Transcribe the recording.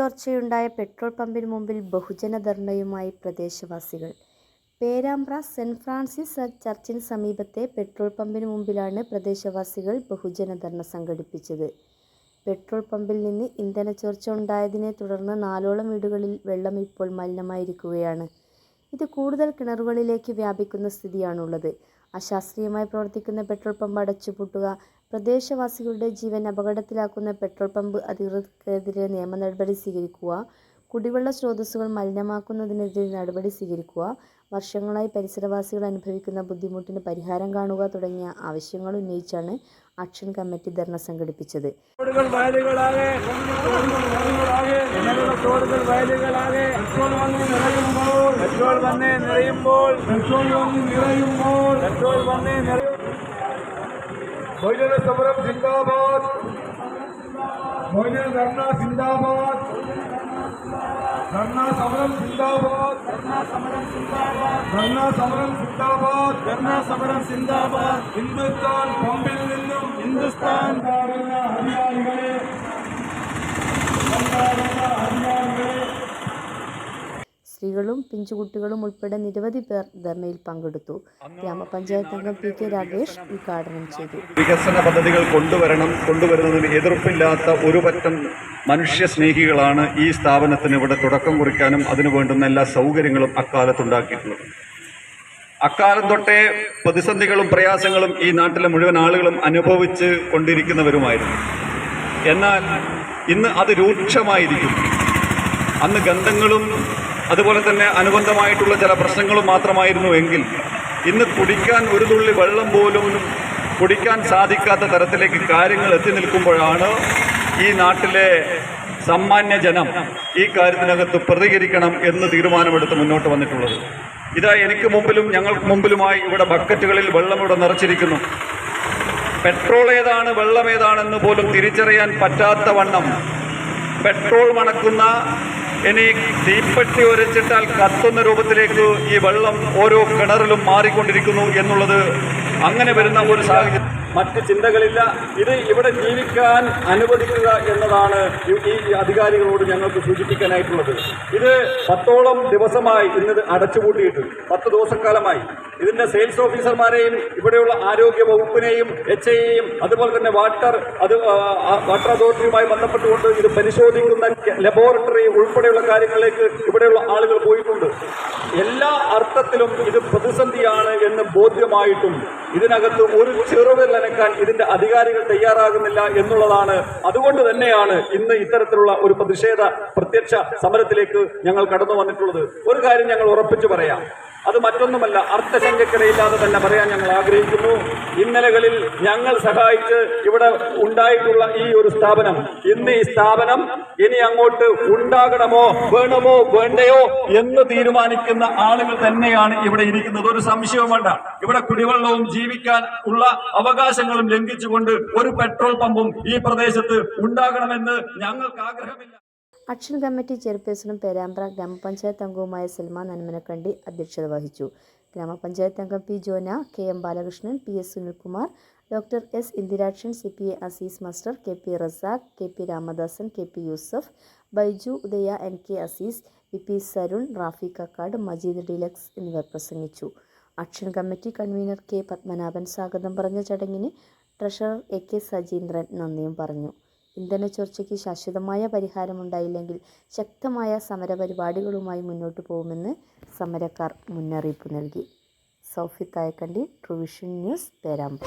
ചോർച്ചയുണ്ടായ petrol പമ്പിന് മുമ്പിൽ ബഹുജന ധർണയുമായി പ്രദേശവാസികൾ. പേരാമ്പ്ര സെന്റ് ഫ്രാൻസിസ് ചർച്ചിന് സമീപത്തെ പെട്രോൾ പമ്പിന് മുമ്പിലാണ് പ്രദേശവാസികൾ ബഹുജന ധർണ സംഘടിപ്പിച്ചത്. പെട്രോൾ പമ്പിൽ നിന്ന് ഇന്ധന ചോർച്ച ഉണ്ടായതിനെ തുടർന്ന് നാലോളം വീടുകളിൽ വെള്ളം ഇപ്പോൾ മലിനമായിരിക്കുകയാണ്. ഇത് കൂടുതൽ കിണറുകളിലേക്ക് വ്യാപിക്കുന്ന സ്ഥിതിയാണുള്ളത്. അശാസ്ത്രീയമായി പ്രവർത്തിക്കുന്ന പെട്രോൾ പമ്പ് അടച്ചുപൂട്ടുക പ്രദേശവാസികളുടെ ജീവൻ അപകടത്തിലാക്കുന്ന പെട്രോൾ പമ്പ് അധികൃതർക്കെതിരെ നിയമ നടപടി സ്വീകരിക്കുക. കുടിവെള്ള സ്രോതസ്സുകൾ മലിനമാക്കുന്നതിനെതിരെ നടപടി സ്വീകരിക്കുക. വർഷങ്ങളായി പരിസരവാസികൾ അനുഭവിക്കുന്ന ബുദ്ധിമുട്ടിന് പരിഹാരം കാണുക തുടങ്ങിയ ആവശ്യങ്ങൾ ഉന്നയിച്ചാണ് ആക്ഷൻ കമ്മിറ്റി ധർണ സംഘടിപ്പിച്ചത്. പെട്രോൾ വന്ന് നിറയുമ്പോൾ പെട്രോൾ വന്ന് നിറയുമ്പോൾ പെട്രോൾ വന്ന് നിറയുമ്പോൾ మహిళల సమరం జిందాబాద్ మహిళల ధర్నా జిందాబాద్ ధర్నా సమరం జిందాబాద్ ధర్నా సమరం జిందాబాద్ ధర్నా సమరం జిందాబాద్ హిందుస్థాన్ పంపిల్ నిన్ను హిందుస్థాన్ സ്ത്രീകളും പിഞ്ചുകുട്ടികളും ഉൾപ്പെടെ നിരവധി പേർ ധർണയിൽ പങ്കെടുത്തു. ഗ്രാമപഞ്ചായത്ത് അംഗം പി കെ രാഗേഷ് ഉദ്ഘാടനം ചെയ്തു. വികസന പദ്ധതികൾ കൊണ്ടുവരണം കൊണ്ടുവരുന്നതിന് എതിർപ്പില്ലാത്ത ഒരു പറ്റം മനുഷ്യ സ്നേഹികളാണ് ഈ സ്ഥാപനത്തിന് ഇവിടെ തുടക്കം കുറിക്കാനും അതിനു വേണ്ടുന്ന എല്ലാ സൗകര്യങ്ങളും അക്കാലത്തുണ്ടാക്കിയിട്ടുള്ളത്. അക്കാലം തൊട്ടേ പ്രതിസന്ധികളും പ്രയാസങ്ങളും ഈ നാട്ടിലെ മുഴുവൻ ആളുകളും അനുഭവിച്ച് കൊണ്ടിരിക്കുന്നവരുമായിരുന്നു. എന്നാൽ ഇന്ന് അത് രൂക്ഷമായിരിക്കും അന്ന് ഗന്ധങ്ങളും അതുപോലെ തന്നെ അനുബന്ധമായിട്ടുള്ള ചില പ്രശ്നങ്ങളും മാത്രമായിരുന്നു എങ്കിൽ ഇന്ന് കുടിക്കാൻ ഒരു തുള്ളി വെള്ളം പോലും കുടിക്കാൻ സാധിക്കാത്ത തരത്തിലേക്ക് കാര്യങ്ങൾ എത്തി നിൽക്കുമ്പോഴാണ് ഈ നാട്ടിലെ സാമാന്യ ജനം ഈ കാര്യത്തിനകത്ത് പ്രതികരിക്കണം എന്ന് തീരുമാനമെടുത്ത് മുന്നോട്ട് വന്നിട്ടുള്ളത്. ഇതാ എനിക്ക് മുമ്പിലും ഞങ്ങൾക്ക് മുമ്പിലുമായി ഇവിടെ ബക്കറ്റുകളിൽ വെള്ളം ഇവിടെ നിറച്ചിരിക്കുന്നു. പെട്രോൾ ഏതാണ് വെള്ളം ഏതാണെന്ന് പോലും തിരിച്ചറിയാൻ പറ്റാത്ത വണ്ണം പെട്രോൾ മണക്കുന്ന ഇനി തീപ്പെട്ടി ഉരച്ചിട്ടാൽ കത്തുന്ന രൂപത്തിലേക്ക് ഈ വെള്ളം ഓരോ കിണറിലും മാറിക്കൊണ്ടിരിക്കുന്നു എന്നുള്ളത് അങ്ങനെ വരുന്ന ഒരു സാഹചര്യം. മറ്റ് ചിന്തകളില്ല. ഇത് ഇവിടെ ജീവിക്കാൻ അനുവദിക്കുക എന്നതാണ് ഈ- അധികാരികളോട് ഞങ്ങൾക്ക് സൂചിപ്പിക്കാനായിട്ടുള്ളത്. ഇത് പത്തോളം ദിവസമായി ഇന്നത് അടച്ചുപൂട്ടിയിട്ട് പത്ത് ദിവസക്കാലമായി. ഇതിന്റെ സെയിൽസ് ഓഫീസർമാരെയും ഇവിടെയുള്ള ആരോഗ്യ വകുപ്പിനെയും എച്ച് ഐയെയും അതുപോലെ തന്നെ വാട്ടർ അത് വാട്ടർ അതോറിറ്റിയുമായി ബന്ധപ്പെട്ടുകൊണ്ട് ഇത് പരിശോധിക്കുന്ന ലബോറട്ടറി ഉൾപ്പെടെയുള്ള കാര്യങ്ങളിലേക്ക് ഇവിടെയുള്ള ആളുകൾ പോയിട്ടുണ്ട്. എല്ലാ അർത്ഥത്തിലും ഇത് പ്രതിസന്ധിയാണ് എന്ന് ബോധ്യമായിട്ടും ഇതിനകത്ത് ഒരു ചെറുവിരലനക്കാൻ ഇതിന്റെ അധികാരികൾ തയ്യാറാകുന്നില്ല എന്നുള്ളതാണ്. അതുകൊണ്ട് തന്നെയാണ് ഇന്ന് ഇത്തരത്തിലുള്ള ഒരു പ്രതിഷേധ പ്രത്യക്ഷ സമരത്തിലേക്ക് ഞങ്ങൾ കടന്നു വന്നിട്ടുള്ളത്. ഒരു കാര്യം ഞങ്ങൾ ഉറപ്പിച്ചു പറയാം. അത് മറ്റൊന്നുമല്ല അർത്ഥശങ്കക്കിടയില്ലാതെ തന്നെ പറയാൻ ഞങ്ങൾ ആഗ്രഹിക്കുന്നു. ഇന്നലകളിൽ ഞങ്ങൾ സഹായിച്ച് ഇവിടെ ഉണ്ടായിട്ടുള്ള ഈ ഒരു സ്ഥാപനം ഇന്ന് ഈ സ്ഥാപനം ഇനി അങ്ങോട്ട് ഉണ്ടാകണമോ വേണമോ വേണ്ടയോ എന്ന് തീരുമാനിക്കുന്ന ആളുകൾ തന്നെയാണ് ഇവിടെ ഇരിക്കുന്നത്. ഒരു സംശയവും വേണ്ട. ഇവിടെ കുടിവെള്ളവും ജീവിക്കാൻ ഉള്ള അവകാശങ്ങളും ലംഘിച്ചുകൊണ്ട് ഒരു പെട്രോൾ പമ്പും ഈ പ്രദേശത്ത് ഉണ്ടാകണമെന്ന് ഞങ്ങൾക്ക് ആഗ്രഹമില്ല. ആക്ഷൻ കമ്മിറ്റി ചെയർപേഴ്സണും പേരാമ്പ്ര ഗ്രാമപഞ്ചായത്ത് അംഗവുമായ സൽമാൻ നന്മനക്കണ്ടി അധ്യക്ഷത വഹിച്ചു. ഗ്രാമപഞ്ചായത്ത് അംഗം P Jona K M Balakrishnan P S Sunilkumar doctor S Indirakshan C P A Azeez master K P Razak K P Ramadasan K P Yusuf Baiju Udaya N K Azeez V P Sarun Rafi Kakkad Majeed deluxe എന്നിവർ പ്രസംഗിച്ചു. Action committee convener K Padmanabhan സ്വാഗതം പറഞ്ഞ ചടങ്ങിന് treasurer A K Sajeendran നന്ദിയും പറഞ്ഞു. ഇന്ധന ചോർച്ചയ്ക്ക് ശാശ്വതമായ പരിഹാരമുണ്ടായില്ലെങ്കിൽ ശക്തമായ സമരപരിപാടികളുമായി മുന്നോട്ട് പോകുമെന്ന് സമരക്കാർ മുന്നറിയിപ്പ് നൽകി. സൗഫി തായക്കണ്ടി ട്രൂവിഷൻ ന്യൂസ് പേരാമ്പ്ര